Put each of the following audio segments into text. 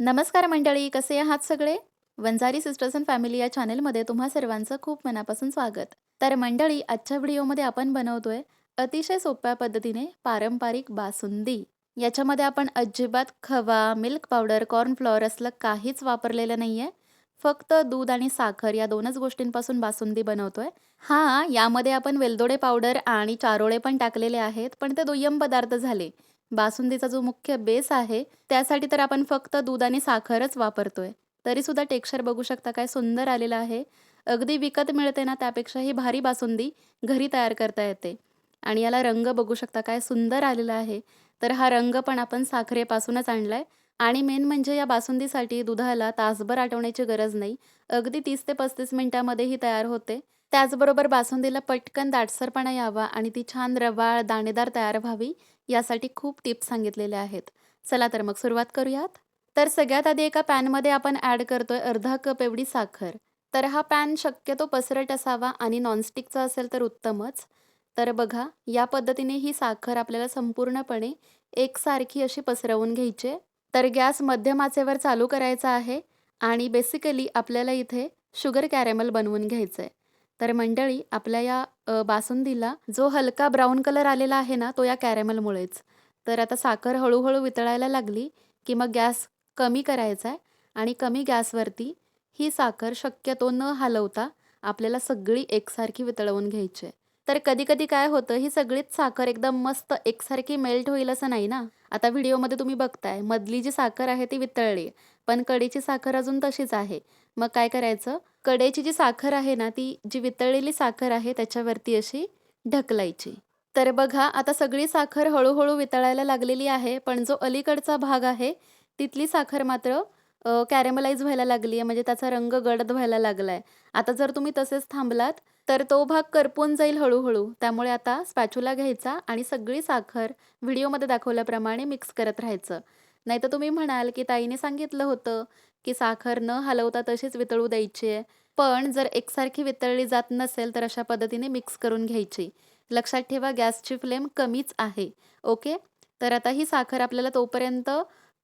नमस्कार मंडळी कसे आहात सगळे? वंजारी सिस्टर्स अँड फॅमिली या चॅनेलमध्ये तुम्हा सर्वांचं खूप मनापासून स्वागत. तर मंडळी आजच्या व्हिडिओमध्ये आपण बनवतोय अतिशय सोप्या पद्धतीने पारंपरिक बासुंदी. याच्यामध्ये आपण अजिबात खवा मिल्क पावडर कॉर्नफ्लॉवर असलं काहीच वापरलेलं नाही आहे फक्त दूध आणि साखर या दोनच गोष्टींपासून बासुंदी बनवतोय. हा यामध्ये आपण वेलदोडे पावडर आणि चारोळे पण टाकलेले आहेत पण ते दुय्यम पदार्थ झाले. बासुंदीचा जो मुख्य बेस आहे त्यासाठी तर आपण फक्त दूध आणि साखरच वापरतोय. तरी सुद्धा टेक्स्चर बघू शकता काय सुंदर आलेलं आहे. अगदी विकत मिळते ना त्यापेक्षाही भारी बासुंदी घरी तयार करता येते. आणि याला रंग बघू शकता काय सुंदर आलेला आहे. तर हा रंग पण आपण साखरेपासूनच आणलाय. आणि मेन म्हणजे या बासुंदीसाठी दुधाला तासभर आटवण्याची गरज नाही. अगदी तीस ते पस्तीस मिनिटामध्ये ही तयार होते. त्याचबरोबर बासुंदीला पटकन दाटसरपणा यावा आणि ती छान रवाळ दाणेदार तयार व्हावी. यासाठी खूप टिप्स सांगितलेल्या आहेत. चला तर मग सुरुवात करूयात. तर सगळ्यात आधी एका पॅनमध्ये आपण ॲड करतोय अर्धा कप एवढी साखर. तर हा पॅन शक्यतो पसरट असावा आणि नॉनस्टिकचा असेल तर उत्तमच. तर बघा या पद्धतीने ही साखर आपल्याला संपूर्णपणे एकसारखी अशी पसरवून घ्यायची. तर गॅस मध्यम आचेवर चालू करायचा आहे आणि बेसिकली आपल्याला इथे शुगर कॅरेमल बनवून घ्यायचं आहे तर मंडळी आपल्या या बासुंदीला जो हलका ब्राऊन कलर आलेला आहे ना तो या कॅरेमलमुळेच. तर आता साखर हळूहळू वितळायला लागली की मग गॅस कमी करायचा आहे आणि कमी गॅसवरती ही साखर शक्यतो न हलवता आपल्याला सगळी एकसारखी वितळवून घ्यायची आहे. तर कधी कधी काय होतं ही सगळीच साखर एकदम मस्त एकसारखी मेल्ट होईल असं नाही ना? आता व्हिडिओमध्ये तुम्ही बघताय मधली जी साखर आहे ती वितळली पण कडीची साखर अजून तशीच आहे. मग काय करायचं कडेची जी साखर आहे ना ती जी वितळलेली साखर आहे त्याच्यावरती अशी ढकलायची. तर बघा आता सगळी साखर हळूहळू वितळायला लागलेली आहे पण जो अलीकडचा भाग आहे तिथली साखर मात्र कॅरेमलाइज व्हायला लागली आहे म्हणजे त्याचा रंग गडद व्हायला लागला आहे आता जर तुम्ही तसेच थांबलात तर तो भाग करपून जाईल हळूहळू. त्यामुळे आता स्पॅच्युला घ्यायचा आणि सगळी साखर व्हिडिओमध्ये दाखवल्याप्रमाणे मिक्स करत राहायचं. नाहीतर तुम्ही म्हणाल की ताईने सांगितलं होतं की साखर न हलवता तशीच वितळू द्यायची आहे. पण जर एकसारखी वितळली जात नसेल तर अशा पद्धतीने मिक्स करून घ्यायची. लक्षात ठेवा गॅसची फ्लेम कमीच आहे. ओके? तर आता ही साखर आपल्याला तोपर्यंत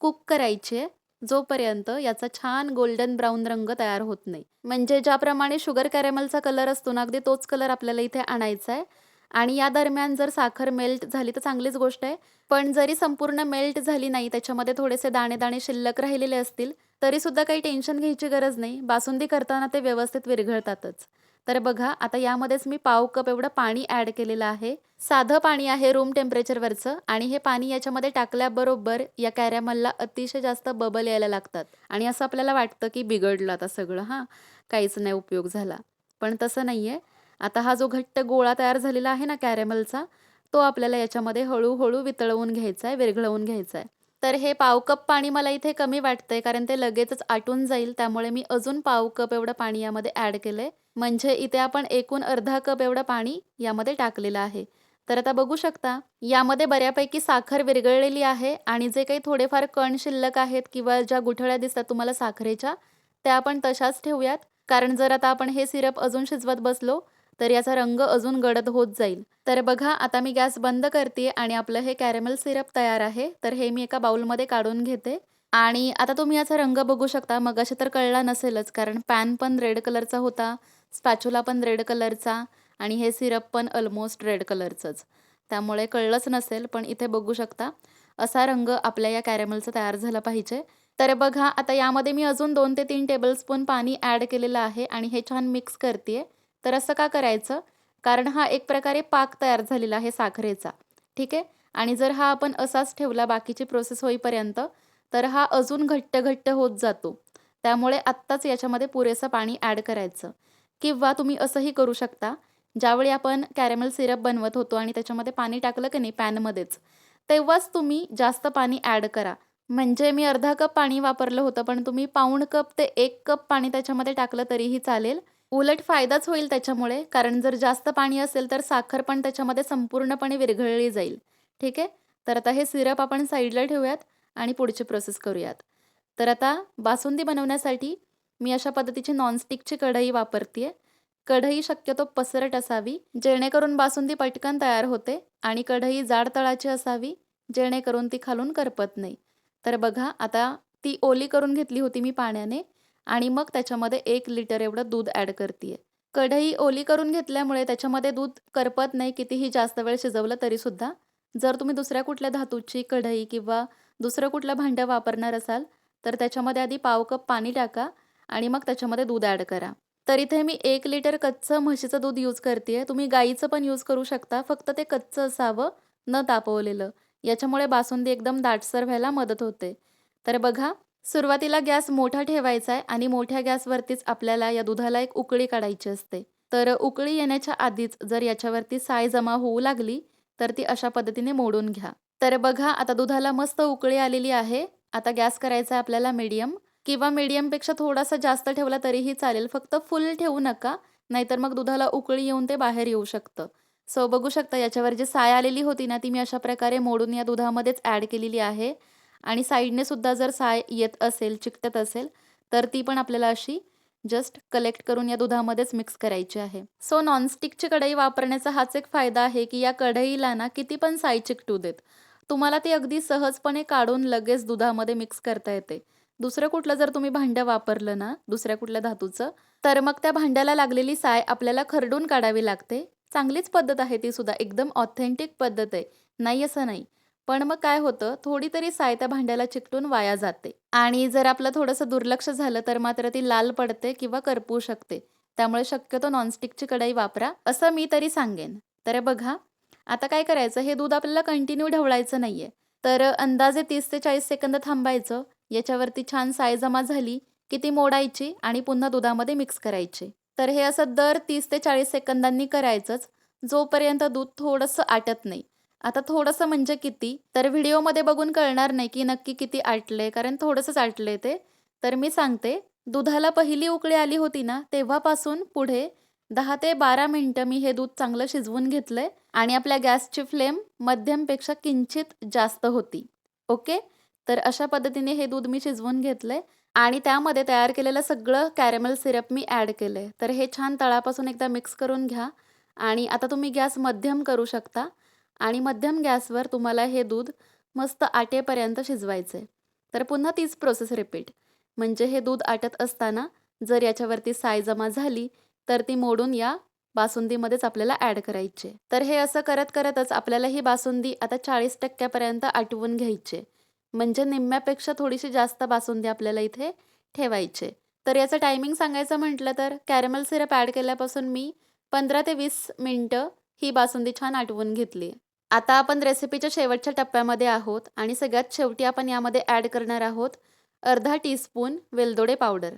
कुक करायची आहे. जोपर्यंत याचा छान गोल्डन ब्राऊन रंग तयार होत नाही. म्हणजे ज्याप्रमाणे शुगर कॅरेमलचा कलर असतो ना अगदी तोच कलर आपल्याला इथे आणायचा आहे. आणि या दरम्यान जर साखर मेल्ट झाली तर चांगलीच गोष्ट आहे. पण जरी संपूर्ण मेल्ट झाली नाही त्याच्यामध्ये थोडेसे दाणे दाणे शिल्लक राहिलेले असतील तरी सुद्धा काही टेन्शन घ्यायची गरज नाही. बासुंदी करताना ते व्यवस्थित विरघळतातच. तर बघा आता यामध्येच मी पाव कप एवढं पाणी ॲड केलेलं आहे. साधं पाणी आहे रूम टेम्परेचरवरचं आणि हे पाणी याच्यामध्ये टाकल्याबरोबर या कॅरॅमलला अतिशय जास्त बबल यायला लागतात. आणि असं आपल्याला वाटतं की बिघडलं आता सगळं. हां काहीच नाही उपयोग झाला. पण तसं नाही आहे आता हा जो घट्ट गोळा तयार झालेला आहे ना कॅरेमलचा तो आपल्याला याच्यामध्ये हळूहळू वितळवून घ्यायचा आहे विरघळवून घ्यायचा आहे तर हे पाव कप पाणी मला इथे कमी वाटतंय कारण ते लगेचच आटून जाईल त्यामुळे मी अजून पाव कप एवढं पाणी यामध्ये ॲड केलंय. म्हणजे इथे आपण एकूण अर्धा कप एवढं पाणी यामध्ये टाकलेलं आहे. तर आता बघू शकता यामध्ये बऱ्यापैकी साखर विरघळलेली आहे आणि जे काही थोडेफार कण शिल्लक आहेत किंवा ज्या गुठळ्या दिसतात तुम्हाला साखरेच्या त्या आपण तशाच ठेवूयात. कारण जर आता आपण हे सिरप अजून शिजवत बसलो तर याचा रंग अजून गडद होत जाईल. तर बघा आता मी गॅस बंद करते आणि आपलं हे कॅरेमल सिरप तयार आहे. तर हे मी एका बाउलमध्ये काढून घेते. आणि आता तुम्ही याचा रंग बघू शकता. मग असे तर कळला नसेलच कारण पॅन पण रेड कलरचा होता स्पॅच्युला पण रेड कलरचा आणि हे सिरप पण ऑलमोस्ट रेड कलरचंच. त्यामुळे कळलंच नसेल पण इथे बघू शकता. असा रंग आपल्या या कॅरेमलचा तयार झाला पाहिजे. तर बघा आता यामध्ये मी अजून दोन ते तीन टेबलस्पून पाणी ॲड केलेलं आहे आणि हे छान मिक्स करते तर असं का करायचं? कारण हा एक प्रकारे पाक तयार झालेला आहे साखरेचा. ठीक आहे? आणि जर हा आपण असाच ठेवला बाकीची प्रोसेस होईपर्यंत तर हा अजून घट्ट घट्ट होत जातो. त्यामुळे आत्ताच याच्यामध्ये पुरेसं पाणी ॲड करायचं. किंवा तुम्ही असंही करू शकता ज्यावेळी आपण कॅरेमल सिरप बनवत होतो आणि त्याच्यामध्ये पाणी टाकलं की नाही पॅनमध्येच तेव्हाच तुम्ही जास्त पाणी ॲड करा. म्हणजे मी अर्धा कप पाणी वापरलं होतं पण तुम्ही पाऊण कप ते एक कप पाणी त्याच्यामध्ये टाकलं तरीही चालेल. उलट फायदाच होईल त्याच्यामुळे. कारण जर जास्त पाणी असेल तर साखर पण त्याच्यामध्ये संपूर्णपणे विरघळली जाईल. ठीक आहे? तर आता हे सिरप आपण साईडला ठेवूयात आणि पुढची प्रोसेस करूयात. तर आता बासुंदी बनवण्यासाठी मी अशा पद्धतीची नॉनस्टिकची कढई वापरते कढई शक्यतो पसरट असावी जेणेकरून बासुंदी पटकन तयार होते आणि कढई जाड तळाची असावी जेणेकरून ती खालून करपत नाही. तर बघा आता ती ओली करून घेतली होती मी पाण्याने. आणि मग त्याच्यामध्ये एक लिटर एवढं दूध ॲड करते कढई ओली करून घेतल्यामुळे त्याच्यामध्ये दूध करपत नाही कितीही जास्त वेळ शिजवलं तरीसुद्धा. जर तुम्ही दुसऱ्या कुठल्या धातूची कढई किंवा दुसरं कुठलं भांडं वापरणार असाल तर त्याच्यामध्ये आधी पाव कप पाणी टाका आणि मग त्याच्यामध्ये दूध ॲड करा. तर इथे मी एक लिटर कच्चं म्हशीचं दूध यूज करते तुम्ही गाईचं पण यूज करू शकता फक्त ते कच्चं असावं न तापवलेलं. याच्यामुळे बासुंदी एकदम दाटसर व्हायला मदत होते. तर बघा सुरुवातीला गॅस मोठा ठेवायचा आहे आणि मोठ्या गॅसवरतीच आपल्याला या दुधाला एक उकळी काढायची असते. तर उकळी येण्याच्या आधीच जर याच्यावरती साय जमा होऊ लागली तर ती अशा पद्धतीने मोडून घ्या. तर बघा आता दुधाला मस्त उकळी आलेली आहे. आता गॅस करायचा आहे आपल्याला मीडियम किंवा मीडियमपेक्षा थोडासा जास्त ठेवला तरीही चालेल. फक्त फुल ठेवू नका नाहीतर मग दुधाला उकळी येऊन ते बाहेर येऊ शकतं. सो बघू शकता याच्यावर जी साय आलेली होती ना ती मी अशा प्रकारे मोडून या दुधामध्येच ॲड केलेली आहे. आणि साईडने सुद्धा जर साय येत असेल चिकटत असेल तर ती पण आपल्याला अशी जस्ट कलेक्ट करून या दुधामध्येच मिक्स करायची आहे. सो नॉनस्टिकची कढई वापरण्याचा हाच एक फायदा आहे की या कढईला ना किती पण साय चिकटू देत तुम्हाला ती अगदी सहजपणे काढून लगेच दुधामध्ये मिक्स करता येते. दुसरं कुठलं जर तुम्ही भांडं वापरलं ना दुसऱ्या कुठल्या धातूचं तर मग त्या भांड्याला लागलेली साय आपल्याला खरडून काढावी लागते. चांगलीच पद्धत आहे ती सुद्धा एकदम ऑथेंटिक पद्धत आहे. नाही असं नाही. पण मग काय होतं थोडी तरी साय त्या भांड्याला चिकटून वाया जाते. आणि जर आपलं थोडंसं दुर्लक्ष झालं तर मात्र ती लाल पडते किंवा करपू शकते. त्यामुळे शक्यतो नॉनस्टिकची कढई वापरा असं मी तरी सांगेन. तर बघा आता काय करायचं हे दूध आपल्याला कंटिन्यू ढवळायचं नाहीये. तर अंदाजे तीस ते चाळीस सेकंद थांबायचं. याच्यावरती छान साय जमा झाली की ती मोडायची आणि पुन्हा दुधामध्ये मिक्स करायची. तर हे असं दर तीस ते चाळीस सेकंदांनी करायचंच. जोपर्यंत दूध थोडंसं आटत नाही. आता थोडंसं म्हणजे किती? तर व्हिडिओमध्ये बघून कळणार नाही की नक्की किती आटले कारण थोडंसंच आटले ते. तर मी सांगते दुधाला पहिली उकळी आली होती ना तेव्हापासून पुढे दहा ते बारा मिनटं मी हे दूध चांगलं शिजवून घेतलंय आणि आपल्या गॅसची फ्लेम मध्यमपेक्षा किंचित जास्त होती. ओके? तर अशा पद्धतीने हे दूध मी शिजवून घेतलंय आणि त्यामध्ये तयार केलेलं सगळं कॅरेमल सिरप मी ॲड केलं आहे तर हे छान तळापासून एकदा मिक्स करून घ्या आणि आता तुम्ही गॅस मध्यम करू शकता. आणि मध्यम गॅसवर तुम्हाला हे दूध मस्त आटेपर्यंत शिजवायचं आहे तर पुन्हा तीच प्रोसेस रिपीट. म्हणजे हे दूध आटत असताना जर याच्यावरती साय जमा झाली तर ती मोडून या बासुंदीमध्येच आपल्याला ॲड करायचे. तर हे असं करत करतच आपल्याला ही बासुंदी आता चाळीस टक्क्यापर्यंत आटवून घ्यायचे. म्हणजे निम्म्यापेक्षा थोडीशी जास्त बासुंदी आपल्याला इथे ठेवायचे. तर याचं टायमिंग सांगायचं म्हटलं तर कॅरमल सिरप ॲड केल्यापासून मी पंधरा ते वीस मिनटं ही बासुंदी छान आटवून घेतली. आता आपण रेसिपीच्या शेवटच्या टप्प्यामध्ये आहोत आणि सगळ्यात शेवटी आपण यामध्ये ॲड करणार आहोत अर्धा टीस्पून वेलदोडे पावडर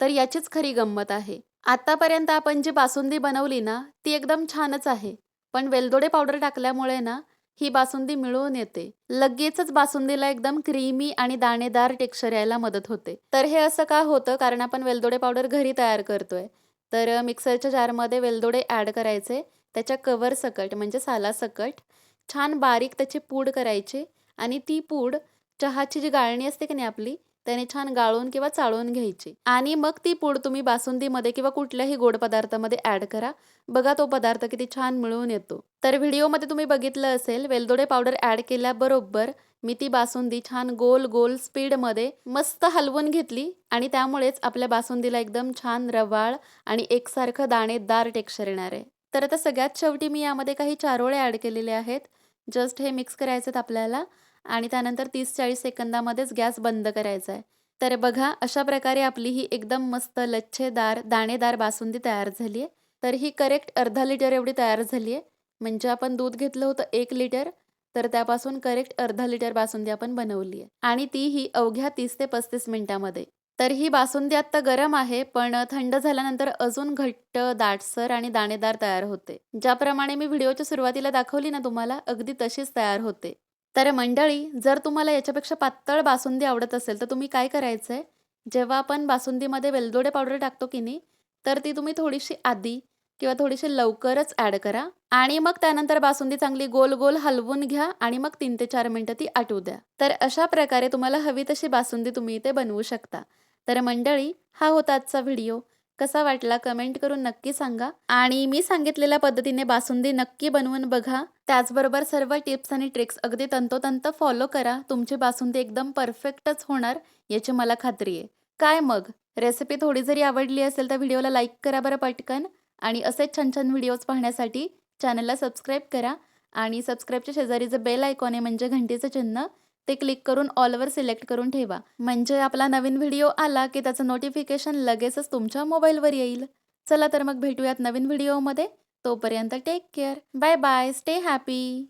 तर याचीच खरी गंमत आहे. आतापर्यंत आपण जी बासुंदी बनवली ना ती एकदम छानच आहे. पण वेलदोडे पावडर टाकल्यामुळे ना ही बासुंदी मिळून येते. लगेचच बासुंदीला एकदम क्रीमी आणि दाणेदार टेक्स्चर यायला मदत होते. तर हे असं का होतं? कारण आपण वेलदोडे पावडर घरी तयार करतोय. तर मिक्सरच्या जारमध्ये वेलदोडे ॲड करायचे. त्याच्या कवर सकट म्हणजे सालासकट छान बारीक त्याची पूड करायची आणि ती पूड चहाची जी गाळणी असते की नाही आपली त्याने छान गाळून किंवा चाळून घ्यायची. आणि मग ती पूड तुम्ही बासुंदीमध्ये किंवा कुठल्याही गोड पदार्थामध्ये ॲड करा. बघा तो पदार्थ किती छान मिळून येतो. तर व्हिडिओमध्ये तुम्ही बघितलं असेल वेलदोडे पावडर ॲड केल्याबरोबर मी ती बासुंदी छान गोल गोल स्पीडमध्ये मस्त हलवून घेतली आणि त्यामुळेच आपल्या बासुंदीला एकदम छान रवाळ आणि एकसारखं दाणेदार टेक्स्चर येणार आहे. तर आता सगळ्यात शेवटी मी यामध्ये काही चारोळे ॲड केलेले आहेत. जस्ट हे मिक्स करायचे आहेत आपल्याला. आणि त्यानंतर तीस चाळीस सेकंदामध्येच गॅस बंद करायचा आहे. तर बघा अशा प्रकारे आपली ही एकदम मस्त लच्छेदार दाणेदार बासुंदी तयार झाली आहे. तर ही करेक्ट अर्धा लिटर एवढी तयार झाली आहे. म्हणजे आपण दूध घेतलं होतं एक लिटर तर त्यापासून करेक्ट अर्धा लिटर बासुंदी आपण बनवली आहे. आणि ती ही अवघ्या तीस ते पस्तीस मिनिटामध्ये. तर ही बासुंदी आत्ता गरम आहे पण थंड झाल्यानंतर अजून घट्ट दाटसर आणि दाणेदार तयार होते. ज्याप्रमाणे मी व्हिडिओच्या सुरुवातीला दाखवली ना तुम्हाला अगदी तशीच तयार होते. तर मंडळी जर तुम्हाला याच्यापेक्षा पातळ बासुंदी आवडत असेल तर तुम्ही काय करायचं आहे जेव्हा आपण बासुंदीमध्ये वेलदोडे पावडर टाकतो की नाही तर ती तुम्ही थोडीशी आधी किंवा थोडीशी लवकरच ॲड करा आणि मग त्यानंतर बासुंदी चांगली गोल गोल हलवून घ्या आणि मग तीन ते चार मिनटं ती आटू द्या. तर अशा प्रकारे तुम्हाला हवी तशी बासुंदी तुम्ही इथे बनवू शकता. तर मंडळी हा होता आजचा व्हिडिओ. कसा वाटला कमेंट करून नक्की सांगा. आणि मी सांगितलेल्या पद्धतीने बासुंदी नक्की बनवून बघा. त्याचबरोबर सर्व टिप्स आणि ट्रिक्स अगदी तंतोतंत फॉलो करा. तुमची बासुंदी एकदम परफेक्टच होणार याची मला खात्री आहे. काय मग? रेसिपी थोडी जरी आवडली असेल तर व्हिडिओला लाईक करा बरं पटकन. आणि असेच छान छान व्हिडिओज पाहण्यासाठी चॅनलला सबस्क्राईब करा. आणि सबस्क्राईबच्या शेजारी जे बेल आयकॉन आहे म्हणजे घंटीचं चिन्ह ते क्लिक करून ऑलवर सिलेक्ट करून ठेवा. म्हणजे आपला नवीन व्हिडिओ आला की त्याचं नोटिफिकेशन लगेचच तुमच्या मोबाईलवर येईल. चला तर मग भेटूयात नवीन व्हिडिओमध्ये तोपर्यंत take care bye bye stay happy